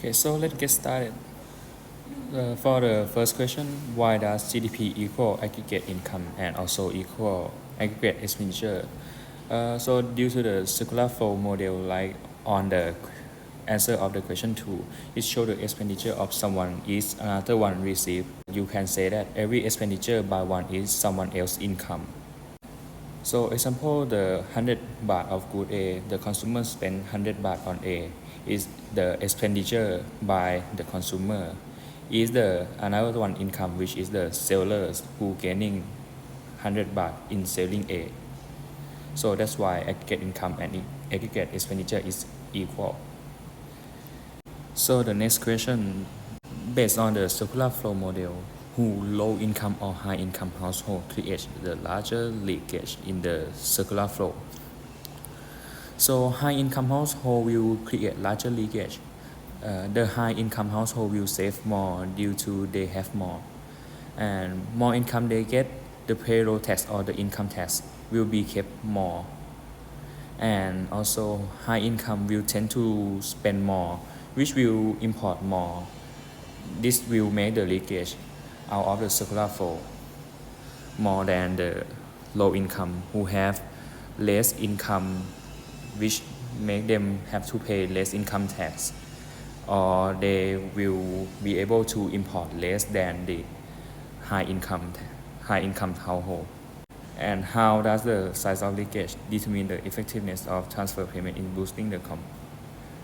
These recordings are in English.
Okay, so let's get started. Uh, for the first question, why does GDP equal aggregate income and also equal aggregate expenditure? Uh, so due to the circular flow model, like on the answer of the question two, it shows the expenditure of someone is another one receive. You can say that every expenditure by one is someone else income. So example, the 100 baht of good A, the consumer spend 100 baht on A, is the expenditure by the consumer. Is the another one income, which is the sellers who gaining 100 baht in selling A. So that's why aggregate income and aggregate expenditure is equal. So the next question, based on the circular flow model, who low income or high income household creates the larger leakage in the circular flow. So high income household will create larger leakage. Uh, the high income household will save more due to they have more. And more income they get, the payroll tax or the income tax will be kept more. And also high income will tend to spend more, which will import more. This will make the leakage out of the circular flow more than the low income who have less income which make them have to pay less income tax or they will be able to import less than the high income high income household and how does the size of leakage determine the effectiveness of transfer payment in boosting the com-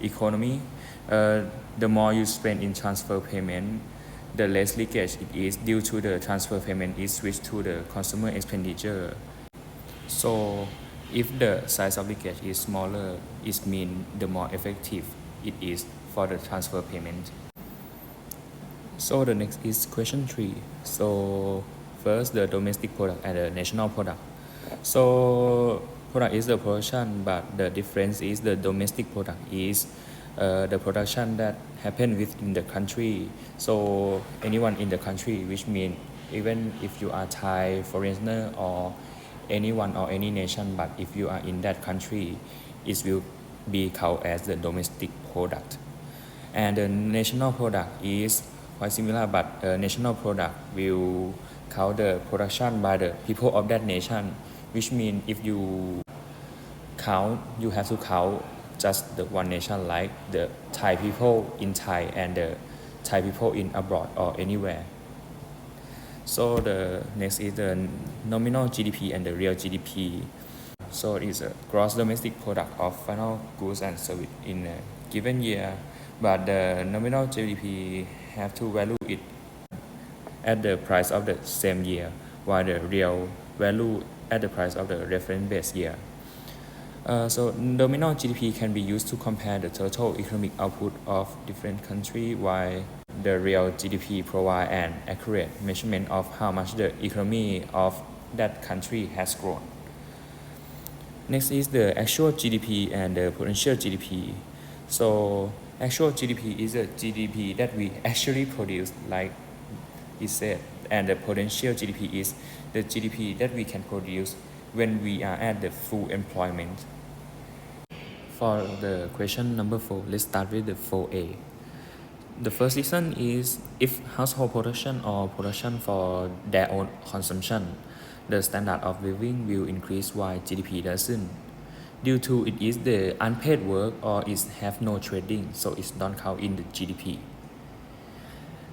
economy uh, the more you spend in transfer payment the less leakage it is due to the transfer payment is switched to the consumer expenditure. So if the size of leakage is smaller, it means the more effective it is for the transfer payment. So the next is question three. So first the domestic product and the national product. So product is the production, but the difference is the domestic product is uh, the production that happen within the country. So anyone in the country, which means even if you are Thai foreigner or anyone or any nation, but if you are in that country, it will be counted as the domestic product. And the national product is quite similar, but the national product will count the production by the people of that nation, which means if you count, you have to count just the one nation like the Thai people in Thai and the Thai people in abroad or anywhere. So the next is the nominal GDP and the real GDP. So it is a gross domestic product of final goods and service in a given year, but the nominal GDP have to value it at the price of the same year, while the real value at the price of the reference base year. Uh, so nominal GDP can be used to compare the total economic output of different countries, while the real GDP provide an accurate measurement of how much the economy of that country has grown. Next is the actual GDP and the potential GDP. So actual GDP is a GDP that we actually produce, like it said, and the potential GDP is the GDP that we can produce when we are at the full employment. For the question number four, let's start with the 4A. The first reason is if household production or production for their own consumption, the standard of living will increase while GDP doesn't. Due to it is the unpaid work or it have no trading, so it's don't count in the GDP.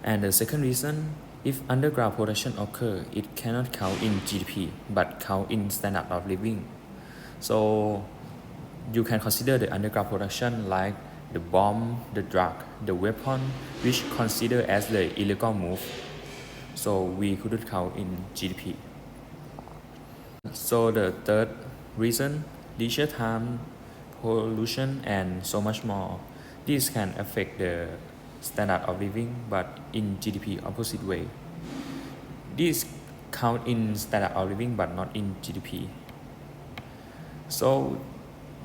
And the second reason, if underground production occur, it cannot count in GDP, but count in standard of living. So you can consider the underground production like the bomb, the drug, the weapon, which considered as the illegal move. So we couldn't count in GDP. So the third reason, leisure time, pollution, and so much more. This can affect the standard of living, but in GDP opposite way. This count in standard of living, but not in GDP. So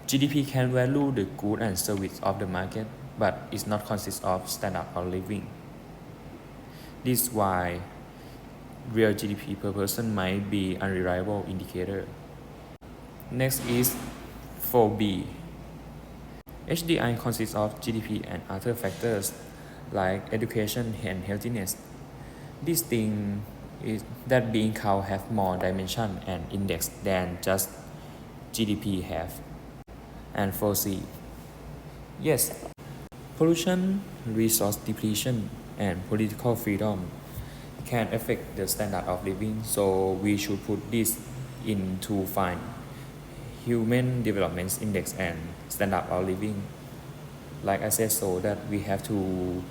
GDP can value the good and service of the market, but it not consist of standard of living. This is why real GDP per person might be unreliable indicator. Next is 4B. HDI consists of GDP and other factors like education and healthiness. This thing is that being counted have more dimension and index than just GDP have. And 4C. Yes, pollution, resource depletion, and political freedom can affect the standard of living, so we should put this into fine. human development index and standard of living. Like I said, so that we have to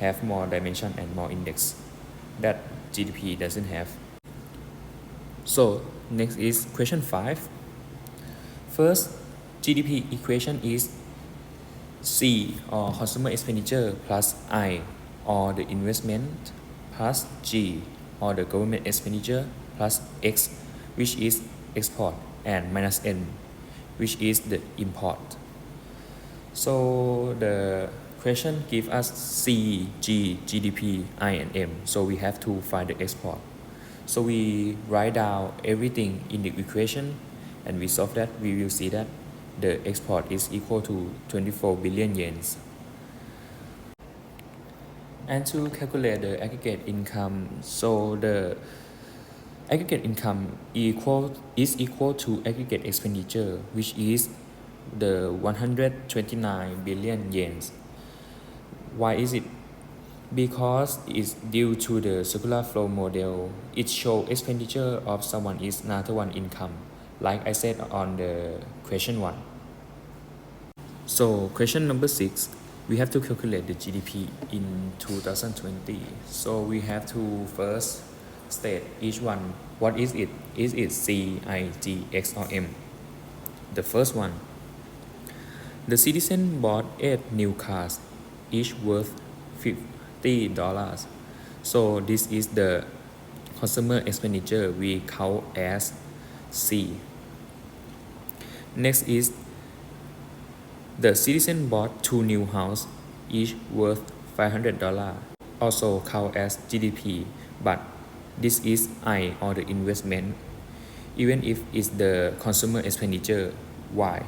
have more dimension and more index that GDP doesn't have. So next is question 5. First, GDP equation is C or consumer expenditure plus I or the investment plus G or the government expenditure plus X which is export and minus N which is the import. So the question give us C, G, GDP, I and M. So we have to find the export. So we write down everything in the equation and we solve that we will see that the export is equal to 24 billion yens. And to calculate the aggregate income, so the aggregate income equal is equal to aggregate expenditure, which is the 129 billion yens. Why is it? Because it's due to the circular flow model. It shows expenditure of someone is another one income, like I said on the question one. So question number six, we have to calculate the GDP in 2020. So we have to first state each one. What is it? Is it C, I, G, X or M? The first one. The citizen bought eight new cars, each worth fifty dollars. So this is the consumer expenditure we count as C. Next is the citizen bought two new houses, each worth $500, also count as GDP, but this is I or the investment, even if it's the consumer expenditure. Why?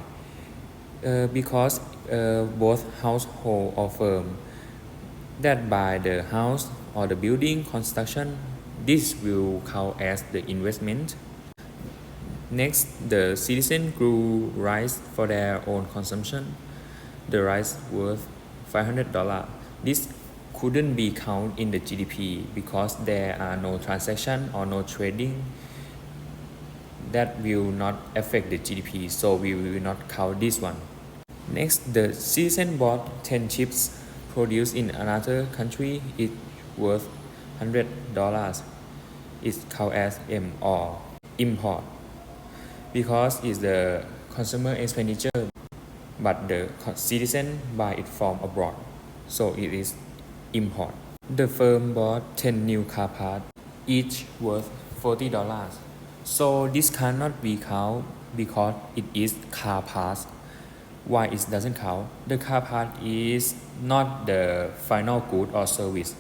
Uh, because uh, both household or firm that buy the house or the building construction, this will count as the investment. Next, the citizen grew rice for their own consumption. The rice worth $500. This couldn't be counted in the GDP because there are no transaction or no trading that will not affect the GDP, so we will not count this one. Next, the citizen bought 10 chips produced in another country. It worth $100. It's called as M or import because it's the consumer expenditure but the citizen buy it from abroad. So it is import. The firm bought 10 new car parts each worth $40 so this cannot be count because it is car parts. Why it doesn't count the car part is not the final good or service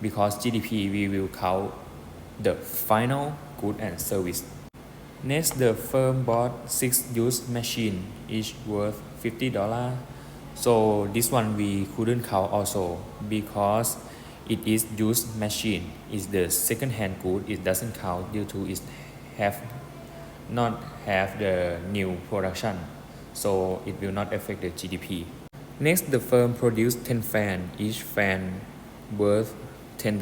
because gdp we will count the final good and service Next, the firm bought six used machine, each worth fifty dollar. So this one we couldn't count also because it is used machine. It's the second hand good. It doesn't count due to it have not have the new production. So it will not affect the GDP. Next, the firm produced 10 fan. Each fan worth $10,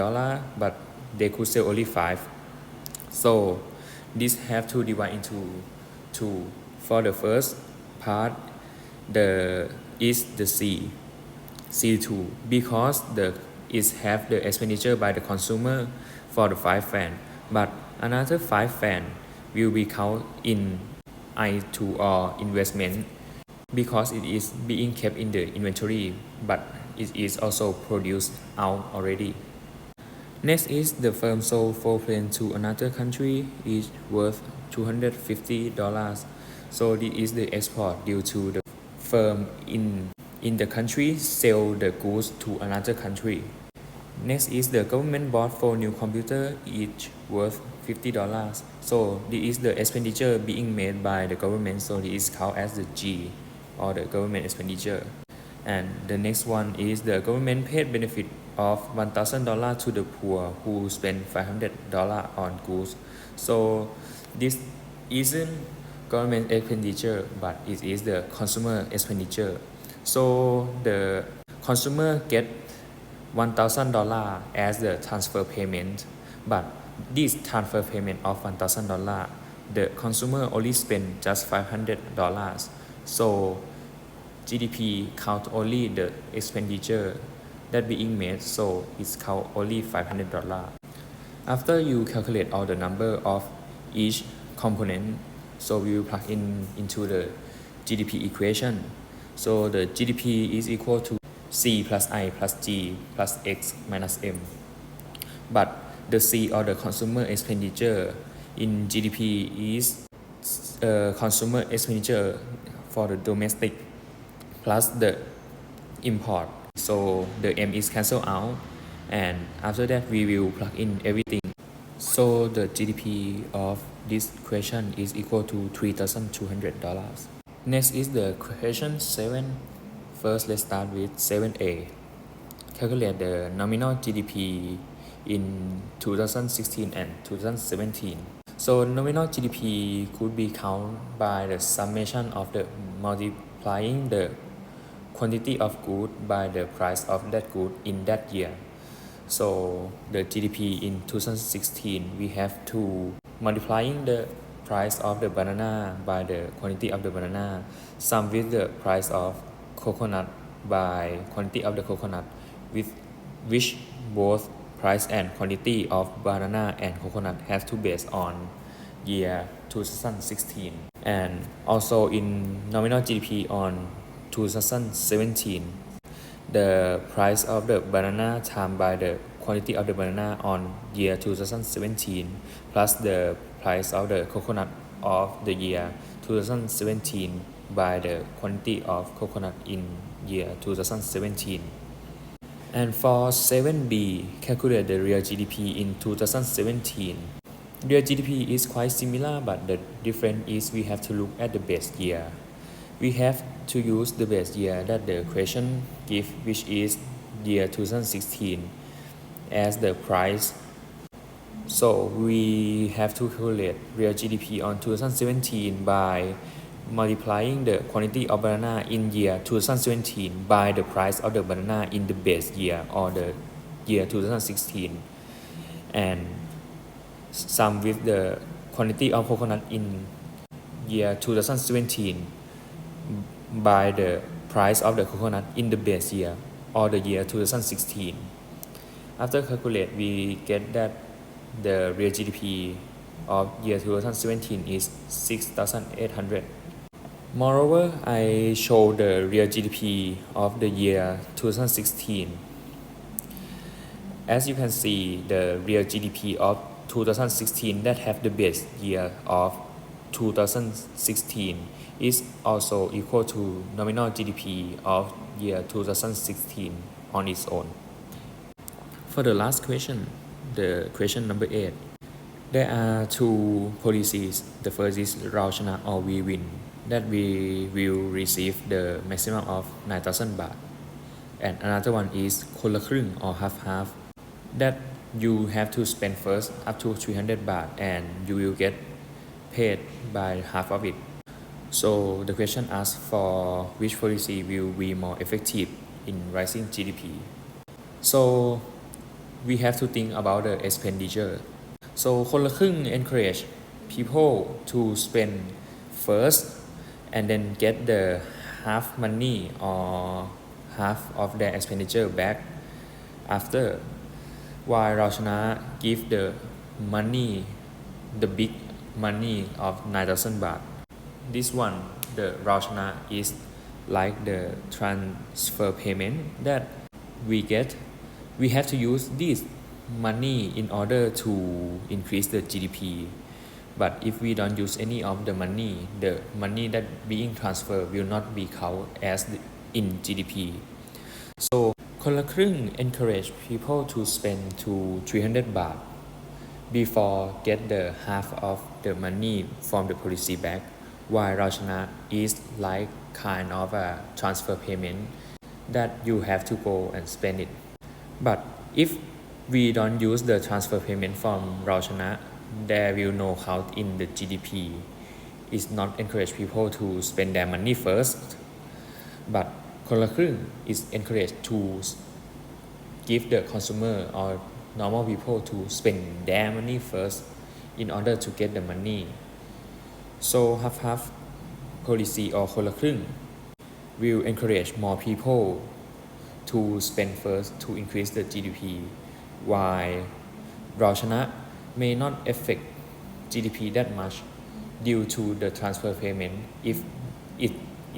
but they could sell only 5. So this have to divide into two. For the first part, the is the C, C2 because the is have the expenditure by the consumer for the five fan, but another five fan will be count in I2 or investment because it is being kept in the inventory, but it is also produced out already. Next is the firm sold four planes to another country, each worth $250. So this is the export due to the firm in, in the country sell the goods to another country. Next is the government bought four new computers, each worth $50. So this is the expenditure being made by the government, so this is called as the G. or the government expenditure. And the next one is the government paid benefit of $1,000 to the poor who spend $500 on goods. So this isn't government expenditure, but it is the consumer expenditure. So the consumer get $1,000 as the transfer payment, but this transfer payment of $1,000, the consumer only spend just $500. So GDP count only the expenditure that being made, so it's count only $500. After you calculate all the number of each component, so we will plug in into the GDP equation. So the GDP is equal to C plus I plus G plus X minus M. But the C or the consumer expenditure in GDP is uh, consumer expenditure for the domestic plus the import. So the M is cancelled out and after that we will plug in everything. So the GDP of this question is equal to $3,200. Next is the question 7 First, let's start with 7a. Calculate the nominal GDP in 2016 and 2017. So nominal GDP could be counted by the summation of the multiplying the quantity of good by the price of that good in that year. So the GDP in 2016 we have to multiplying the price of the banana by the quantity of the banana sum with the price of coconut by quantity of the coconut with which both price and quantity of banana and coconut has to base on year 2016 and also in nominal GDP on 2017 the price of the banana times by the quantity of the banana on year 2017 plus the price of the coconut of the year 2017 by the quantity of coconut in year 2017. And for 7b, calculate the real GDP in 2017. Real GDP is quite similar, but the difference is we have to look at the base year. We have to use the base year that the question give, which is year 2016, as the price. So we have to calculate real GDP on 2017 by multiplying the quantity of banana in year 2017 by the price of the banana in the base year or the year 2016 and sum with the quantity of coconut in year 2017 by the price of the coconut in the base year or the year 2016 after calculate we get that the real GDP of year 2017 is 6800 Moreover, I show the real GDP of the year 2016. As you can see, the real GDP of 2016 that have the base year of 2016 is also equal to nominal GDP of year 2016 on its own. For the last question, the question number 8, there are two policies. The first is Rauchana or We Win that we will receive the maximum of 9,000 baht. And another one is Kolakrung or Half Half that you have to spend first up to 300 baht and you will get paid by half of it. so the question asks for which policy will be more effective in rising GDP so we have to think about the expenditure so คนละครึ่ง encourage people to spend first and then get the half money or half of their expenditure back after while Raushana give the money the big money of 9000 baht this one the Raushana is like the transfer payment that we get we have to use this money in order to increase the GDP but if we don't use any of the money the money that being transferred will not be counted as in GDP so คนละครึ่ง encourage people to spend to 300 baht before get the half of the money from the policy back while Raushana is like kind of a transfer payment that you have to go and spend it but if we don't use the transfer payment from เราชนะ there will no count in the GDP is not encourage people to spend their money first but คนละครึ่ง is encouraged to give the consumer or normal people to spend their money first in order to get the money so half half policy or คนละครึ่ง will encourage more people to spend first to increase the GDP while เราชนะ may not affect GDP that much due to the transfer payment if it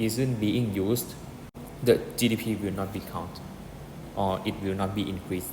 isn't being used the GDP will not be count or it will not be increased